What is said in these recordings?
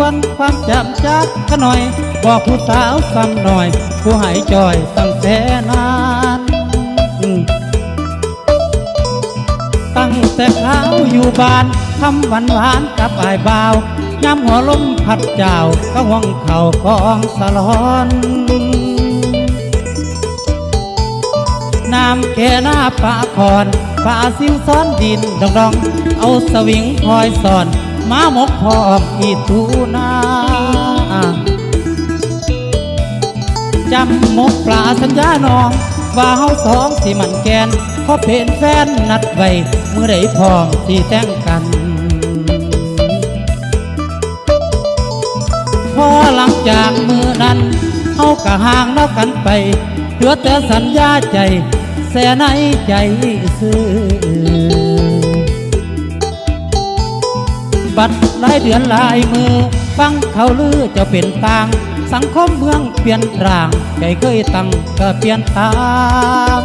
วนความจำจักขะหน่อย บอกผู้สาวซ้ำหน่อย ผู้หายจอยตั้งแต่นานตั้งแต่ขาวอยู่บ้านทำหวานหวานกับอายบ่าวย้ำหัวลมพัดเจ้าก็ห้องเข่ากองสะลอนน้ำแก่หน้าป่าคอนป่าสิวซ้อนดินดองดองๆเอาสวิงคอยสอน มาหมกพอมอีตูนาจำหมกปลาสัญญาน้อง ว่าเฮาสองสิมันแกนเพราะเป็นแฟนนัดไว้เมื่อใดพร้อมสิแต่งกัน พอหลังจากมือนั้นเฮากะห่างแล้วกันไปเหลือแต่สัญญาใจแสในใจซื้อ บัดหลายเดือนหลายมือ ฟังเขาลือจะเป็นต่าง สังคมเมืองเปลี่ยนร่างใจเคยตั้งก็เปลี่ยนตาม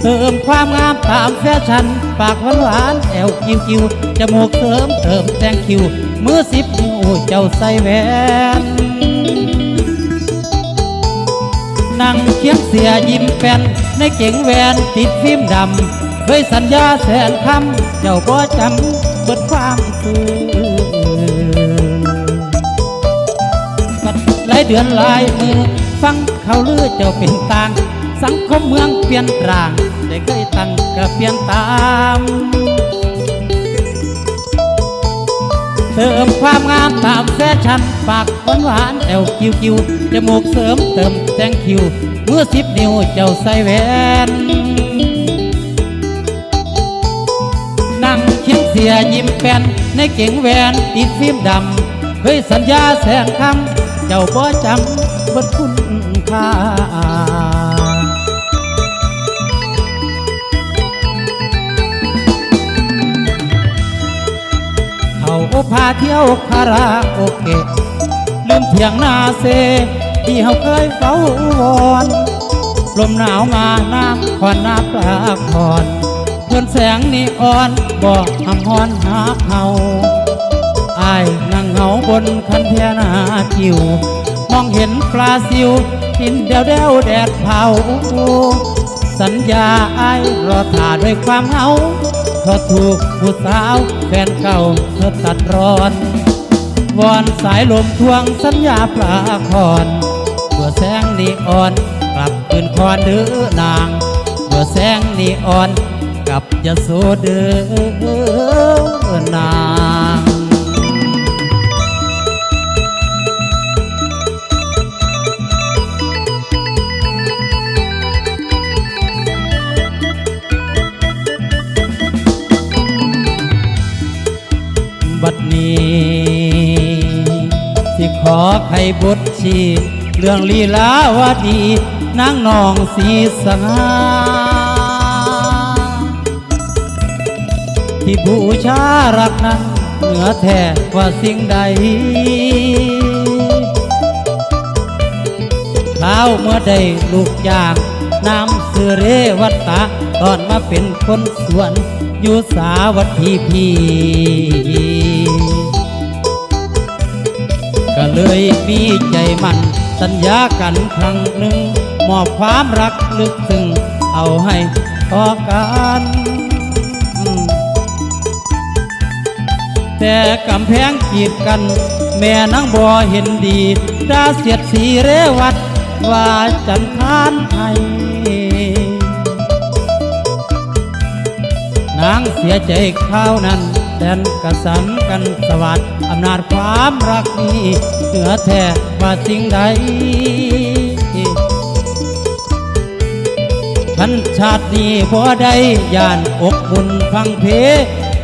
เติมความงามตามแฟชั่นปากหวานหวานแอวคิวคิวจมูกเสริมเติมแต่งคิว มือสิบนิ้วเจ้าใส่แหวนนั่งเคียงเสียยิ้มแป้นในเก่งแวนติดฟิล์มดำ เคยสัญญาแสนคำ เจ้าบ่จำเบิดความซื่อบัดหลายเดือนหลายมือ ฟังเขาลือเจ้าเป็นต่าง สังคมเมืองเปลี่ยนร่างได้เคยตั้งก็เปลี่ยนตามเติมความงามตามแฟชั่นปากหวานหวานแอวคิวคิวจมูกเสริมเติมแต่งคิวเมื่อสิบนิ้วเจ้าใส่แหวน เสียยิ้มแป้นในเก่งแวนติดฟิล์มดำเคยสัญญาแสนคำเจ้าบ่จำบิดคุณค่าเขาพาเที่ยวคาราโอเกะลืมเถียงนาเซที่เขาเคยเฝ้าวอนลมหนาวมาน้ำควันน้ำปลาคอน เพื่อนแสงนีออนบอกหำฮอนหาเขาอายนั่งเหงาบนคันเทียนาจิวมองเห็นปลาซิวกินเดวเดวแดดเผา สัญญาอายรอถ่าด้วยความเหงาเพราะถูกผู้สาวแฟนเก่าเธอตัดรอนวอนสายลมทวงสัญญาปลาคอนเบื่อแสงนีออนกลับคืนคอนเดือนางเบื่อแสงนีออน กับจะโซเดอนางบัดนี้สิขอไขบทชี เรื่องลีลาวาดีนางนองสีสงา ที่บูชารักนั้น เหนือแท้กว่าสิ่งใดข้าวเมื่อได้ลูกยางน้ำเสือเรวัตตะตอนมาเป็นคนสวนอยู่สาวัตถีพีก็เลยมีใจมันสัญญากันครั้งหนึ่งมอบความรักลึกซึ้งเอาให้ต่อกัน แต่กำแพงกีดกัน แม่นางบ่เห็นดีดาเสียดสีเรวัดว่าจันทานให้นางเสียใจข้าวนั้นแดนกระสันกันสวัสดอำนาจความรักนี้เหนือแท้ว่าสิ่งใดขันชาตินี้บ่ได้ยานอกบุญพังเพ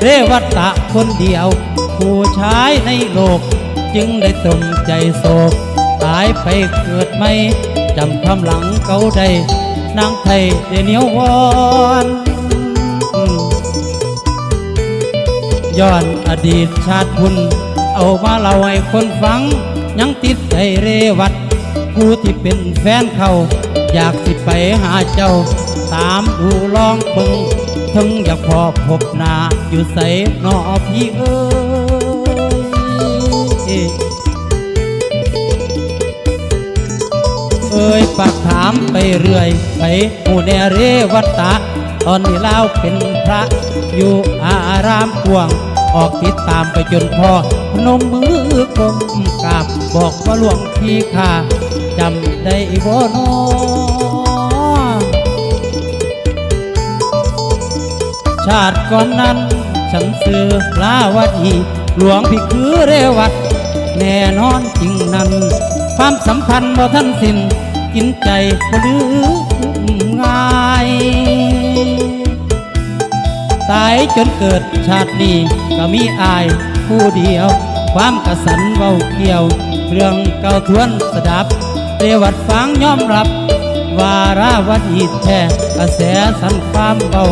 เรวัตตะคนเดียว ผู้ชายในโลก จึงได้ตรมใจโศก ตายไปเกิดไม่จำความหลังเก่าได้นางไทยได้เนียววอนย้อนอดีตชาติคุณ เอามาเล่าให้คนฟัง ยังติดใจเรวัดผู้ที่เป็นแฟนเขา อยากสิไปหาเจ้า ตามดูลองเบิ่ง ถึงอยากพอพบหน้าอยู่ใส่นอพี่เอ้ยเอ่ยปากถามไปเรื่อยไปหูแนเรวัตตะ ตอนนี้เล่าเป็นพระ อยู่อารามกวง ออกติดตามไปจนพอพนมมือกลมกราบบอกว่าหลวงพี่ข้าจำได้บ่นอ ชาติก่อนนั้น ฉันซื้อลาวดีหลวงพี่คือเรวัดแน่นอนจริงนั้น ความสัมพันธ์บ่ท่านสิ้นกินใจบ่ลืมง่าย ตายจนเกิดชาตินี้ก็มีอายผู้เดียว ความกระสันเว้าเกี่ยว เรื่องเก่าทวนสดับ เรวัดฟังยอมรับ วาราวดีแท้กระแสสันความเบา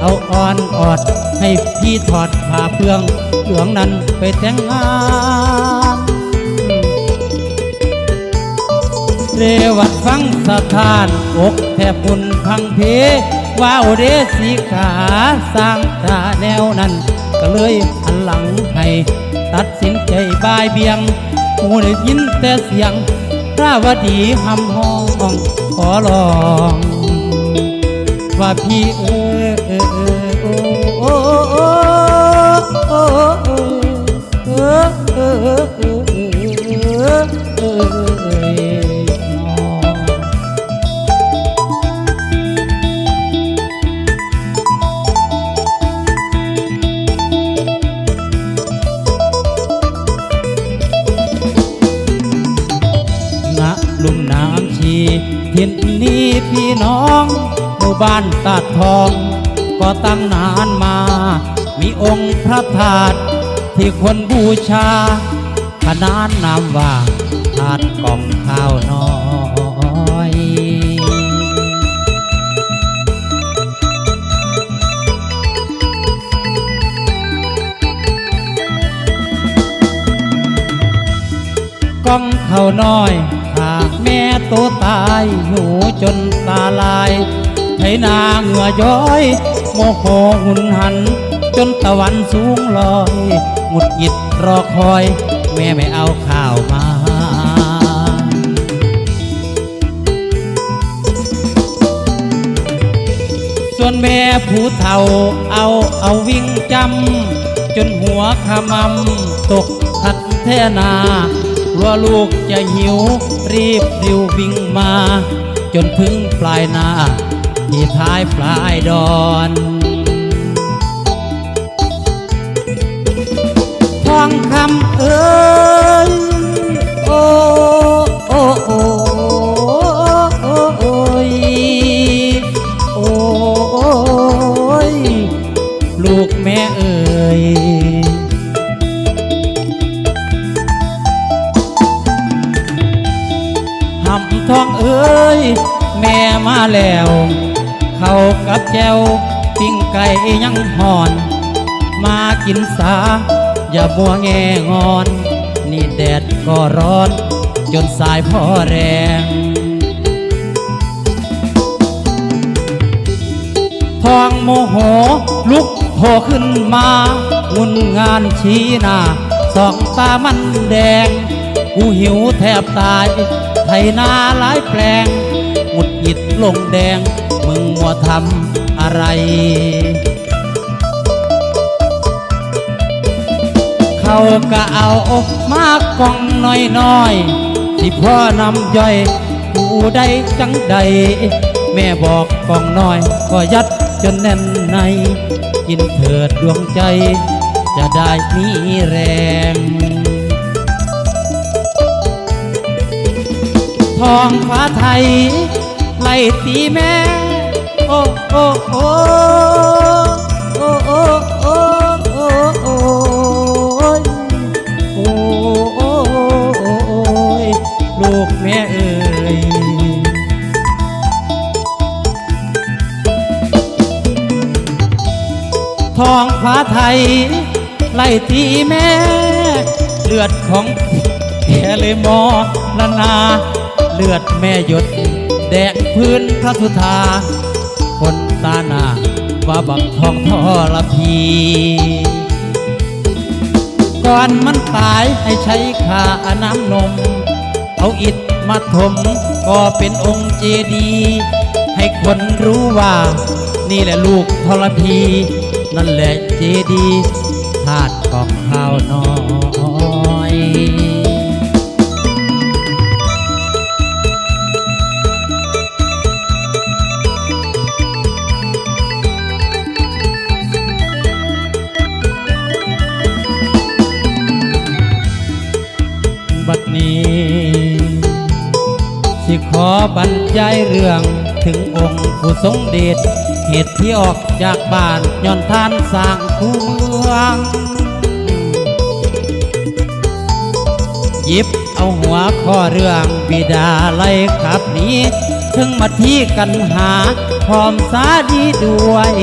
เอาอ่อนออด ให้พี่ถอดผ้าเปลืองเหลืองนั้นไปแต่งงานเรวัดฟังสถานอกแทบุญพังเพว้าวเดสีขาสร้างตาแนวนั้น ก็เลยหันหลังให้ตัดสินใจบายเบียงหูได้ยินแต่เสียงราวดีหำห้องขอลอง ว่าพี่เออเออเออโอ้โอ้โอ้โอ้เออเออ หมู่บ้านตาดทอง ก็ตั้งนานมา มีองค์พระธาตุที่คนบูชา ขนานนามว่าธาตุกองข้าวน้อยกองเขาวน้อยหากแม่โตตาย หูจนตาลาย ไถนาเหงื่อย้อย โมโหหุนหัน จนตะวันสูงลอยหงุดหงิดรอคอย แม่ไม่เอาข้าวมาส่วนแม่ผู้เฒ่าเอาเอาวิ่งจำจนหัวขมำตกขัดแทนาว่าลูกจะหิวรีบริววิ่งมา จนถึงปลายนา ที่ท้ายปลายดอนทองคำเอ้ยโอ้โอ้โอ้โอ้โอ้ยโอ้โอ้ยลูกแม่เอ้ยหำทองเอ้ยแม่มาแล้ว เข้ากับแจวปิ้งไก่ยังหอน มากินสา อย่าบัวแงงอน นี่แดดก็ร้อน จนสายพ่อแรงทองโมโหลุกโผล่ขึ้นมางุนงานชี้หน้าสองตามันแดง กูหิวแทบตายไถนาหลายแปลงหงุดหงิดลงแดง มึงมัวทำอะไร เขาก็เอามากล่องน้อยๆที่พ่อนำย่อยกูได้จังใด แม่บอกกองน้อยก็ยัดจนแน่นใน กินเถิดดวงใจ จะได้มีแรงทองฟ้าไทยไล่ตีแม่ โอ้โอ้โอ้โอ้โอ้โอ้โอ้โอ้โอ้โอ้โอ้ยลูกแม่เอ่ยทองฟ้าไทย ไล่ตีแม่ลือดของแกเลยมอละนา เลือดแม่หยด แดงพื้นพระสุธา คนตาหนาว่าบักทองทอละพี ก่อนมันตายให้ใช้ขาอน้ำนม เอาอิฐมาถมก็เป็นองค์เจดี ให้คนรู้ว่า นี่แหละลูกทรพี นั่นแหละเจดีธาตุของข้าวน้อย ยายเรื่องถึงองค์ผู้ทรงเดชเหตุที่ออกจากบ้านย้อนท่านสร้างคูเมืองยิบเอาหัวข้อเรื่องบิดาไล่ขับหนี้ถึงมาที่กันหาพร้อมสาดีด้วย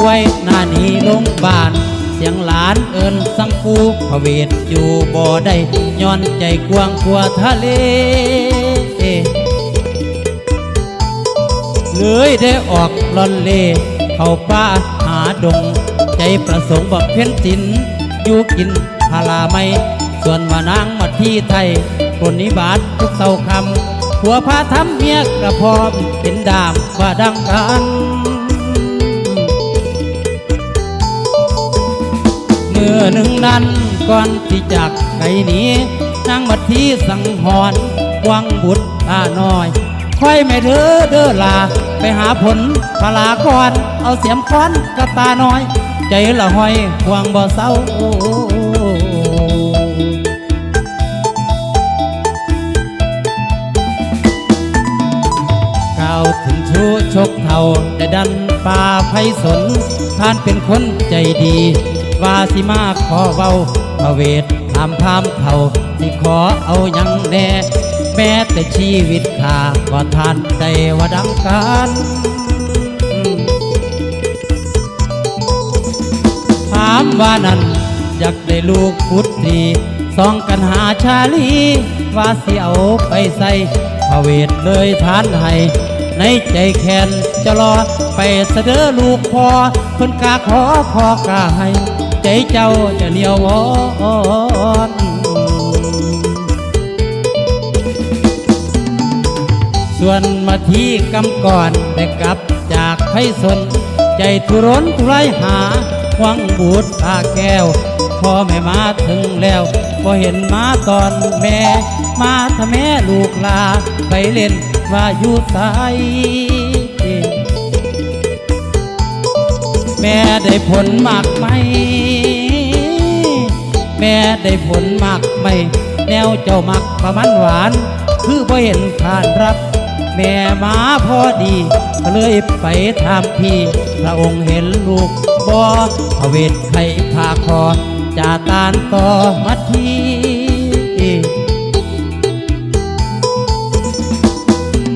ไว้หน้านี้ลงบ้าน เสียงหลานเอินสังคูพระเวทอยู่บ่ได้ ย้อนใจกว้างกว่าทะเล เลยได้ออกลอนเล เข้าป่าหาดง ใจประสงค์บอกเพี้ยนสินอยู่กินพาลาไม่ ส่วนมานางมาที่ไทยคนนิบาตทุกเศร้าคำผัวพาทำเมียกระพร้อมเป็นดามว่าดังกันเมื่อหนึ่งนั้น ก่อนที่จากไกลนี้นางมาที่สังหรณ์วังบุตรตาน้อยค่อยไม่เด้อเด้อลา ไปหาผลพลาก่อนเอาเสียมค้อนกับตาน้อย ใจละห้อยหวังบ่เศร้าก้าวถึงชูชกเท่าได้ดันป่าไพสน ท่านเป็นคนใจดี ว่าสิมาขอเว้า พระเวทถามพามเท่าสิขอเอายังแน่แม้แต่ชีวิตข้าก็ทานได้ว่าดังกันถามว่านั้นอยากได้ลูกพุทธีสองกันหาชาลี ว่าสิเอาไปใส่พระเวทเลยทานให้ในใจแค้นจะรอไปเสดอลูกพอเพิ่นกาขอพอกาให้ ใจเจ้าจะเหนียววอนส่วนมาที่กำก่อนได้กลับจากไพศนใจทุรนทุรายหาหวังบูดตาแก้วพ่อแม่มาถึงแล้วพอเห็นมาตอนแม่ มาถ้าแม่ลูกลา ไปเล่นว่าอยู่ไส แม่ได้ผลมากไหม แม่ได้ผลมากไหม แนวเจ้ามักประมันหวาน คือพอเห็นขานรับ แม่มาพอดีก็เลยไปถามพี่พระองค์เห็นลูกบอพระเวทไข่พาคอจาตานต่อมาที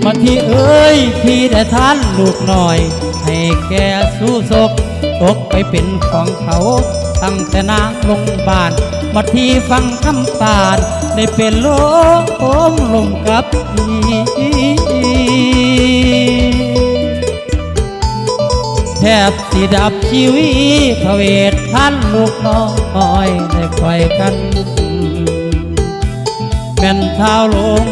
มาทีเอ้ยที่ได้ท่านลูกหน่อย ให้แกสู้ศกตกไปเป็นของเขาตั้งแต่นางลงบานมาที่ฟังคำตาลได้เป็นโลมโอมลงกับพี่แทบสิดับชีวิตพระเวทท่านลูกน้อยได้คอยกันแม่นเท้าลง